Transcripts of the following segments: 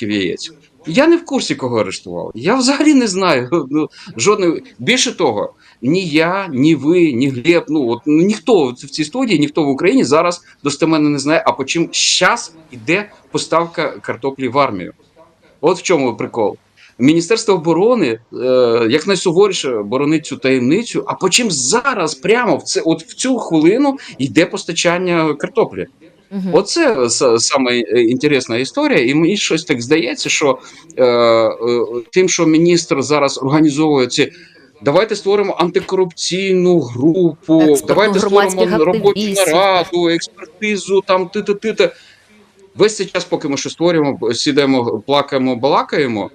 яєць. Я не в курсі, кого арештували. Я взагалі не знаю. Ну, жодної більше того, ні я, ні ви, ні Глеб. Ну от ну, ніхто в цій студії, ніхто в Україні зараз достеменно не знає, а по чим зараз іде поставка картоплі в армію. От в чому прикол. Міністерство оборони е, як найсуворіше боронить цю таємницю. А по чим зараз прямо в це, от в цю хвилину йде постачання картоплі? Мгм. Оце саме е, інтересна історія, і мені щось так здається, що е, е, тим, що міністр зараз організовує ці. Давайте створимо антикорупційну групу, Експертну давайте створимо робочу нараду, експертизу, там ти ти ти Весь цей час, поки ми що створюємо, сідаємо, плакаємо, балакаємо,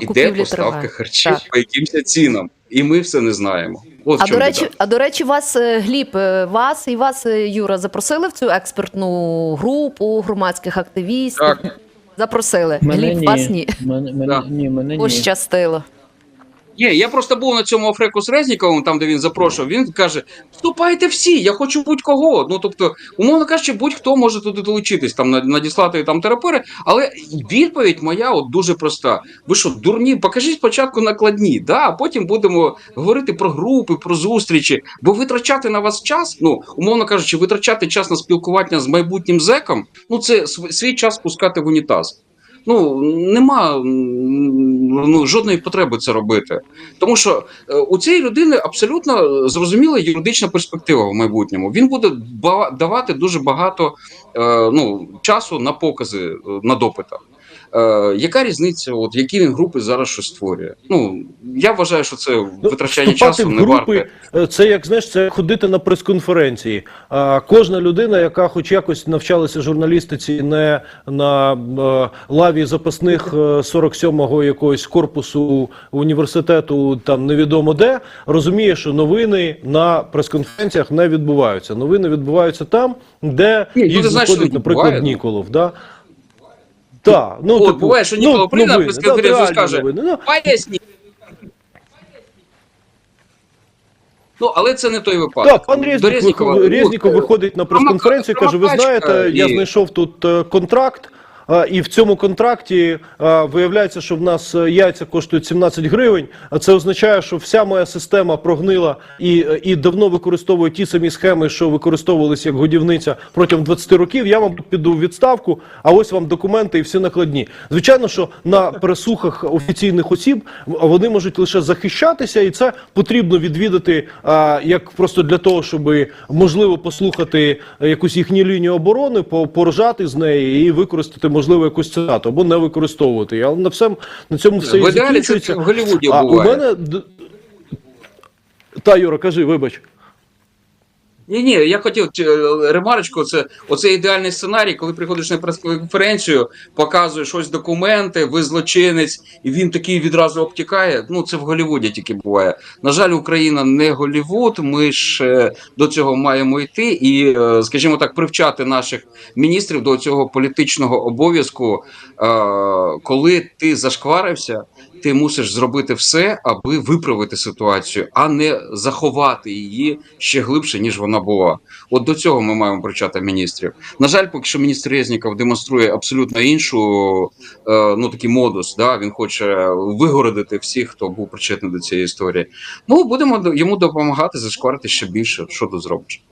іде поставка харчів Так. по якимось цінам, і ми все не знаємо. От А до речі, біда. а до речі, вас е, Гліб, е, вас і вас, е, Юра, запросили в цю експертну групу громадських активістів. Так. Запросили. Мене Гліб, ні. вас ні. Мене, мене, Да. ні, мене ні. Пощастило. Ні, я просто був на цьому Афреку з Резніковим, там де він запрошував. Він каже: вступайте всі, я хочу будь-кого. Ну тобто, умовно кажучи, будь-хто може туди долучитись, там надіслати там терапери. Але відповідь моя от дуже проста. Ви що, дурні? Покажіть спочатку накладні, да, а потім будемо говорити про групи, про зустрічі. Бо витрачати на вас час, ну умовно кажучи, витрачати час на спілкування з майбутнім зеком, ну це свій час спускати в унітаз. Ну нема ну, жодної потреби це робити. Тому що е, у цієї людини абсолютно е, зрозуміла юридична перспектива в майбутньому. Він буде давати дуже багато е, ну, часу на покази на допитах. Е, яка різниця, от які він групи зараз щось створює? Ну я вважаю, що це Ну, витрачання вступати часу в не варте. е, Це як знаєш, це ходити на прес-конференції. А кожна людина, яка хоч якось навчалася журналістиці, не на е, лаві запасних е, 47-го якогось корпусу університету, там невідомо де, розуміє, що новини на прес-конференціях не відбуваються. Новини відбуваються там, де Ні, люди їх знаходить, наприклад, ну. Ніколов. Да? Так, ну, От, буває, що Ніколов прийде на новини, прес-конференцію і реальні скаже, новини, ну, Поясніть. Ну, але це не той випадок. Так, пан Резніков, Резніков ну, виходить на прес-конференцію, і каже: ви знаєте, я знайшов тут е, контракт. І в цьому контракті виявляється, що в нас е, яйця коштують 17 гривень. А це означає, що вся моя система прогнила і, і давно використовує ті самі схеми, що використовувалися як годівниця протягом 20 років. Я вам піду в відставку. А ось вам документи і всі накладні. Звичайно, що на пересухах офіційних осіб вони можуть лише захищатися, і це потрібно відвідати як просто для того, щоб можливо послухати якусь їхню лінію оборони, по- поржати з неї і використати можливо якусь цитату або не використовувати. Але на всем на цьому все і закінчується. в Голлівуді А у мене та Юра, кажи, вибач. Ні, ні, я хотів е, ремарочку. Це оце ідеальний сценарій, коли приходиш на прес-конференцію, показуєш ось документи, ви злочинець, і він такий відразу обтікає. Ну це в Голлівуді тільки буває. На жаль, Україна не Голлівуд. Ми ж до цього маємо йти і, е, скажімо так, привчати наших міністрів до цього політичного обов'язку. Е, Коли ти зашкварився, ти мусиш зробити все, аби виправити ситуацію, а не заховати її ще глибше, ніж вона була. От до цього ми маємо привчати міністрів. На жаль, поки що міністр Резніков демонструє абсолютно іншу, е, ну такий модус. Да? Він хоче вигородити всіх, хто був причетний до цієї історії. Ну будемо йому допомагати зашкварити ще більше. Що тут зробиш?